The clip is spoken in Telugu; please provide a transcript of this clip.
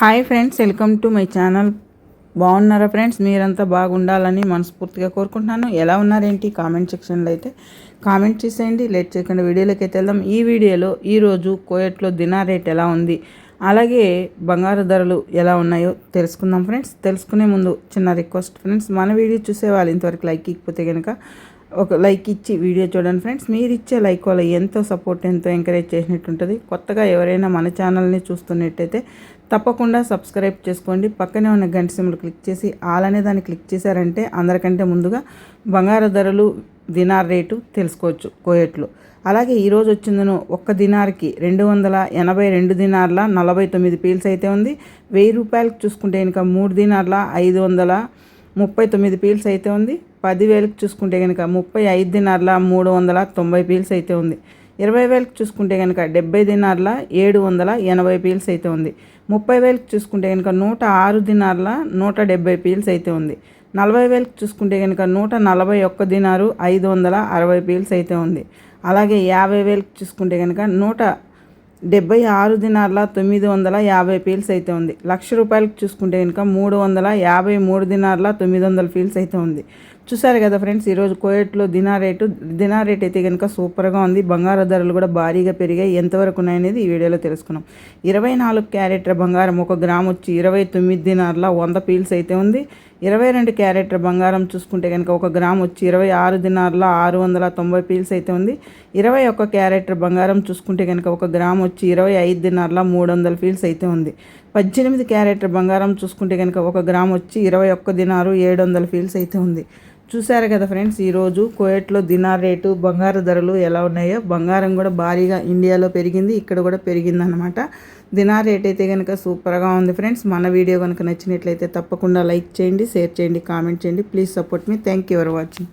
Hi friends welcome to my channel. బాగున్నారా ఫ్రెండ్స్? మీరంతా బాగుండాలని మనస్ఫూర్తిగా కోరుకుంటున్నాను. ఎలా ఉన్నారేంటి? కామెంట్ సెక్షన్లో అయితే కామెంట్ చేసేయండి. లేట్ చేయకుండా వీడియోలోకి అయితే వెళ్దాం. ఈ వీడియోలో ఈరోజు కోయట్లో దినా రేట్ ఎలా ఉంది? అలాగే బంగారు ధరలు ఎలా ఉన్నాయో తెలుసుకుందాం ఫ్రెండ్స్. తెలుసుకునే ముందు చిన్న రిక్వెస్ట్ ఫ్రెండ్స్. మన వీడియో చూసే వాళ్ళు ఇంతవరకు లైక్ ఇకపోతే కనుక ఒక లైక్ ఇచ్చి వీడియో చూడండి ఫ్రెండ్స్. మీరు ఇచ్చే లైక్ వల్ల ఎంతో సపోర్ట్ ఎంతో ఎంకరేజ్ చేసినట్టు ఉంటుంది కొత్తగా ఎవరైనా మన ఛానల్ని చూస్తున్నట్టయితే తప్పకుండా సబ్స్క్రైబ్ చేసుకోండి. పక్కనే ఉన్న గంట సిమ్లు క్లిక్ చేసి ఆల్ అనే దాన్ని క్లిక్ చేశారంటే అందరికంటే ముందుగా బంగారు ధరలు దినార్ రేటు తెలుసుకోవచ్చు కోయట్లో. అలాగే ఈరోజు వచ్చిందను ఒక్క దినార్కి రెండు వందల ఎనభై రెండు దినార్ల నలభై తొమ్మిది పీల్స్ అయితే ఉంది. వెయ్యి రూపాయలకు చూసుకుంటే ఇంకా మూడు దినార్ల ఐదు వందల ముప్పై తొమ్మిది పీల్స్ అయితే ఉంది. పదివేలకు చూసుకుంటే కనుక ముప్పై ఐదు దినార్ల మూడు వందల తొంభై పీల్స్ అయితే ఉంది. ఇరవై వేలకు చూసుకుంటే కనుక డెబ్బై దినార్ల ఏడు వందల ఎనభై పీల్స్ అయితే ఉంది. ముప్పై వేలకు చూసుకుంటే కనుక నూట ఆరు దినార్ల నూట డెబ్బై పీల్స్ అయితే ఉంది. నలభై వేలకు చూసుకుంటే కనుక నూట నలభై ఒక్క దినారు ఐదు వందల అరవై పీల్స్ అయితే ఉంది. అలాగే యాభై వేలకు చూసుకుంటే కనుక నూట డెబ్బై ఆరు దినార్ల తొమ్మిది వందల యాభై ఫీల్స్ అయితే ఉంది. లక్ష రూపాయలకు చూసుకుంటే కనుక మూడు వందల యాభై మూడు దినార్ల తొమ్మిది వందల ఫీల్స్ అయితే ఉంది. చూసారు కదా ఫ్రెండ్స్ ఈరోజు కోయట్లో దినా రేటు దినా రేట్ అయితే కనుక సూపర్గా ఉంది. బంగారు ధరలు కూడా భారీగా పెరిగాయి. ఎంతవరకు ఉన్నాయనేది ఈ వీడియోలో తెలుసుకున్నాం. ఇరవై నాలుగు క్యారెట్ల బంగారం ఒక గ్రామ్ వచ్చి ఇరవై తొమ్మిది దినార్ల వంద పీల్స్ అయితే ఉంది. ఇరవై రెండు క్యారెట్ల బంగారం చూసుకుంటే కనుక ఒక గ్రామ్ వచ్చి ఇరవై ఆరు దినార్ల ఆరు వందల తొంభై పీల్స్ అయితే ఉంది. ఇరవై ఒక్క క్యారెట్ల బంగారం చూసుకుంటే కనుక ఒక గ్రామ్ వచ్చి ఇరవై ఐదు దినార్ల మూడు వందల పీల్స్ అయితే ఉంది. పద్దెనిమిది క్యారెట్ల బంగారం చూసుకుంటే కనుక ఒక గ్రామ్ వచ్చి ఇరవై ఒక్క దినారు ఏడు వందల ఫీల్స్ అయితే ఉంది. చూశారు కదా ఫ్రెండ్స్ ఈరోజు కోయట్లో దినార్ రేటు బంగారు ధరలు ఎలా ఉన్నాయో. బంగారం కూడా భారీగా ఇండియాలో పెరిగింది ఇక్కడ కూడా పెరిగింది అనమాట దినార్ రేట్ అయితే కనుక సూపర్గా ఉంది ఫ్రెండ్స్. మన వీడియో కనుక నచ్చినట్లయితే తప్పకుండా లైక్ చేయండి షేర్ చేయండి కామెంట్ చేయండి. Please support me. Thank you for watching.